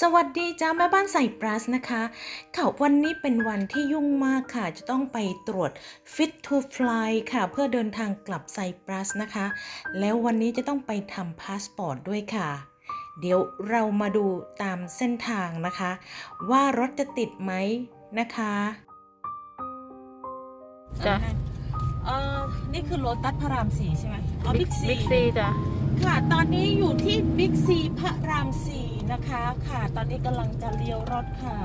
สวัสดีจ้าแม่บ้านใส่ปลัสนะคะค่ะวันนี้เป็นวันที่ยุ่งมากค่ะ จะต้องไปตรวจ Fit to Fly ค่ะ เพื่อเดินทางกลับไซปรัสนะคะ แล้ววันนี้จะต้องไปทำพาสปอร์ตด้วยค่ะ เดี๋ยวเรามาดูตามเส้นทางนะคะ ว่ารถจะติดไหมนะคะจ้ะเอ่อนี่คือโลตัสพระรามสี่ใช่ไหมอ๋อบิ๊กซีบิ๊กซีจ้ะค่ะ ตอนนี้อยู่ที่บิ๊กซีพระรามสี่ นะคะค่ะ ตอนนี้กำลังจะเลี้ยวรถค่ะ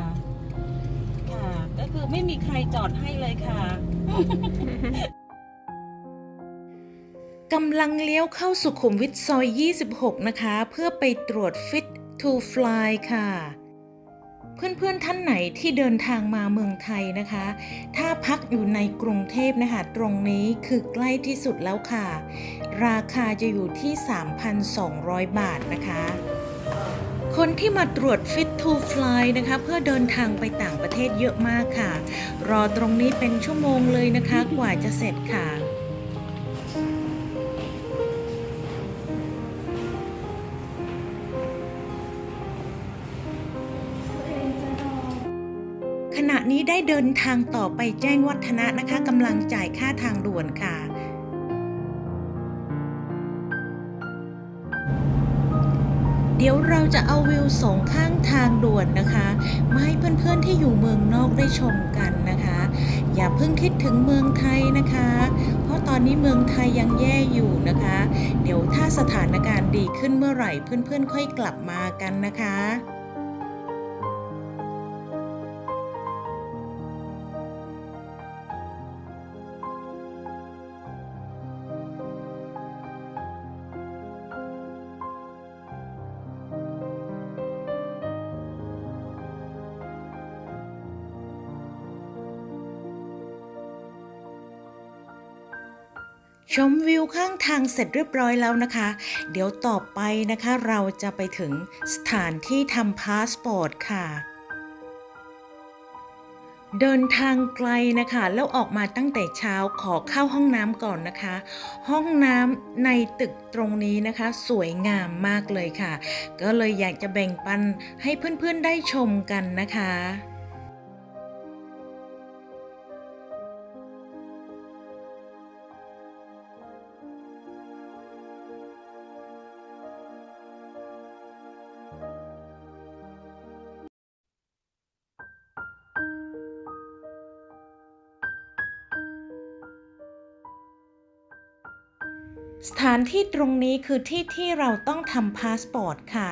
ค่ะ ก็คือไม่มีใครจอดให้เลยค่ะกำลังเลี้ยวเข้าสุขุมวิทซอย 26 นะคะ เพื่อไปตรวจ Fit to Fly ค่ะ เพื่อนๆท่านไหนที่เดินทางมาเมืองไทยนะคะ ถ้าพักอยู่ในกรุงเทพนะคะ ตรงนี้คือใกล้ที่สุดแล้วค่ะ ราคาจะอยู่ที่ 3,200 บาทนะคะ คนที่มาตรวจ Fit to Fly นะคะเพื่อเดินทางไปต่างประเทศเยอะมากค่ะ รอตรงนี้เป็นชั่วโมงเลยนะคะกว่าจะเสร็จค่ะขณะนี้ได้เดินทางต่อไปแจ้งวัฒนะนะคะกำลังจ่ายค่าทางด่วนค่ะ เดี๋ยวเราจะเอาวิวสองข้างทางด่วนนะคะมาให้เพื่อนๆที่อยู่เมืองนอกได้ชมกันนะคะ อย่าเพิ่งคิดถึงเมืองไทยนะคะ เพราะตอนนี้เมืองไทยยังแย่อยู่นะคะ เดี๋ยวถ้าสถานการณ์ดีขึ้นเมื่อไหร่เพื่อนๆค่อยกลับมากันนะคะ ชมวิวข้างทางเสร็จเรียบร้อยแล้วนะคะ เดี๋ยวต่อไปนะคะเราจะไปถึงสถานที่ทำพาสปอร์ตค่ะ เดินทางไกลนะคะ แล้วออกมาตั้งแต่เช้าขอเข้าห้องน้ำก่อนนะคะ ห้องน้ำในตึกตรงนี้นะคะ สวยงามมากเลยค่ะ ก็เลยอยากจะแบ่งปันให้เพื่อนๆได้ชมกันนะคะ สถานที่ตรงนี้คือที่ที่เราต้องทำพาสปอร์ตค่ะ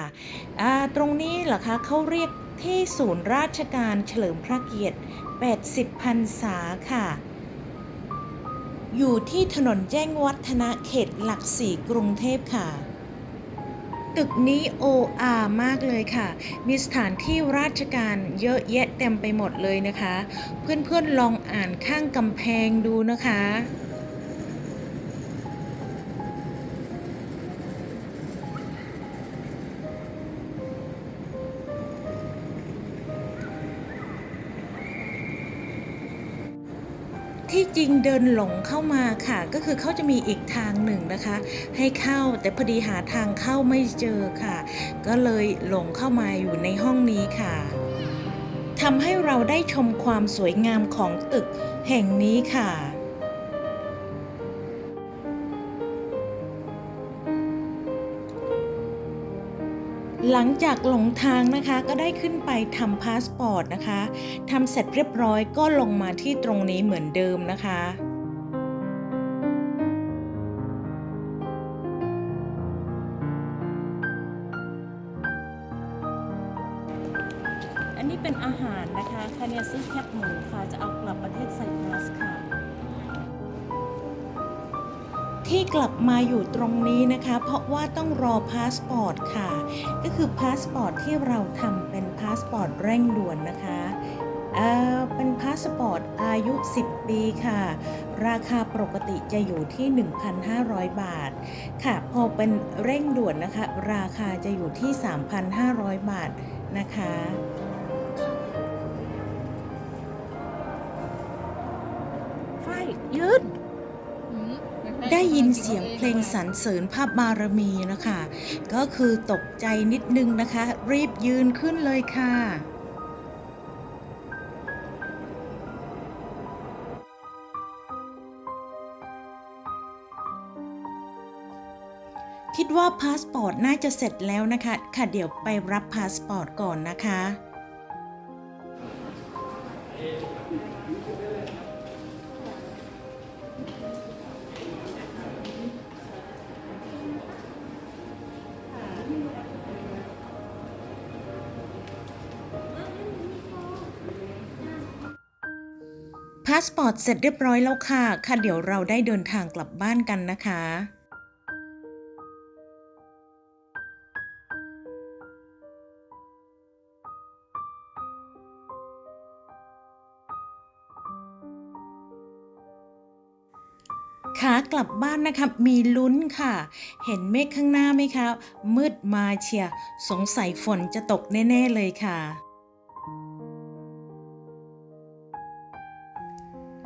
ตรงนี้เหรอคะเขาเรียกที่ศูนย์ราชการเฉลิมพระเกียรติ 80พรรษาค่ะ อยู่ที่ถนนแจ้งวัฒนะเขตหลักสี่กรุงเทพค่ะ ตึกนี้โออามากเลยค่ะ มีสถานที่ราชการเยอะแยะเต็มไปหมดเลยนะคะ เพื่อนๆลองอ่านข้างกำแพงดูนะคะ ที่จริงเดินหลงเข้ามาค่ะ ก็คือเขาจะมีอีกทางหนึ่งนะคะ ให้เข้าแต่พอดีหาทางเข้าไม่เจอค่ะ ก็เลยหลงเข้ามาอยู่ในห้องนี้ค่ะทำให้เราได้ชมความสวยงามของตึกแห่งนี้ค่ะ หลังจากหลงทางนะคะก็ได้ขึ้นไปทำพาสปอร์ตนะคะทำเสร็จเรียบร้อยก็ลงมาที่ตรงนี้เหมือนเดิมนะคะอันนี้เป็นอาหารนะคะคาเนียซื้อแคบหมูค่ะ จะเอากลับประเทศไซปรัสค่ะ ที่กลับมาอยู่ตรงนี้นะคะ เพราะว่าต้องรอพาสปอร์ตค่ะ ก็คือพาสปอร์ตที่เราทำเป็นพาสปอร์ตเร่งด่วนนะคะเอ่อเป็นพาสปอร์ตอายุ 10 ปีค่ะ ราคาปกติจะอยู่ที่ 1,500 บาท ค่ะ พอเป็นเร่งด่วนนะคะ ราคาจะอยู่ที่ 3,500 บาทนะคะไฟยืน ได้ยินเสียงเพลงสรรเสริญพระบารมีนะคะ ก็คือตกใจนิดนึงนะคะ รีบยืนขึ้นเลยค่ะคิดว่าพาสปอร์ตน่าจะเสร็จแล้วนะคะ ค่ะเดี๋ยวไปรับพาสปอร์ตก่อนนะคะาสปอร์ตเสร็จเรียบร้อยแล้วค่ะ ค่ะเดี๋ยวเราได้เดินทางกลับบ้านกันนะคะขากลับบ้านนะคะมีลุ้นค่ะ เห็นเมฆข้างหน้าไหมคะ มืดมาเชีย สงสัยฝนจะตกแน่ ๆ เลยค่ะ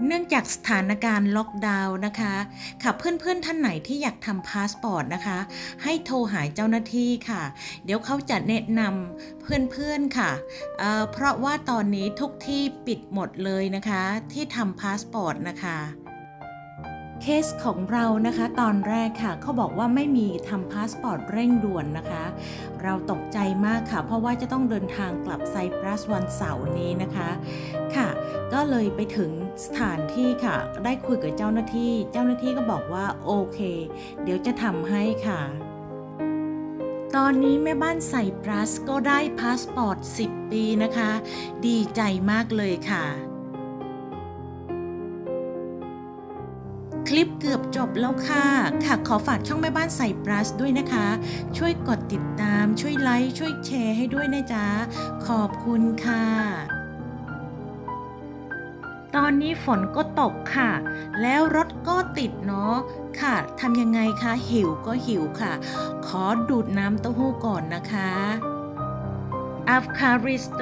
เนื่องจากสถานการณ์ล็อกดาวน์นะคะค่ะเพื่อนๆท่านไหนที่อยากทำพาสปอร์ตนะคะ ให้โทรหาเจ้าหน้าที่ค่ะ เดี๋ยวเขาจะแนะนำเพื่อนๆค่ะเอ่อเพราะว่าตอนนี้ทุกที่ปิดหมดเลยนะคะ ที่ทำพาสปอร์ตนะคะ เคสของเรานะคะตอนแรกค่ะเขาบอกว่าไม่มีทำพาสปอร์ตเร่งด่วนนะคะ เราตกใจมากค่ะ เพราะว่าจะต้องเดินทางกลับไซปรัสวันเสาร์นี้นะคะค่ะ ก็เลยไปถึงสถานที่ค่ะ ได้คุยกับเจ้าหน้าที่ เจ้าหน้าที่ก็บอกว่าโอเค เดี๋ยวจะทำให้ค่ะตอนนี้แม่บ้านไซปรัสก็ได้พาสปอร์ต 10 ปีนะคะ ดีใจมากเลยค่ะ ลิปเกือบจบแล้วค่ะ ค่ะขอฝากช่องแม่บ้านใส่ปลัสด้วยนะคะ ช่วยกดติดตาม ช่วยไลค์ ช่วยแชร์ให้ด้วยนะจ๊ะ ขอบคุณค่ะ ตอนนี้ฝนก็ตกค่ะ แล้วรถก็ติดเนาะ ค่ะทำยังไงคะหิวก็หิวค่ะ ขอดูดน้ำเต้าหู้ก่อนนะคะอัฟคาริสโต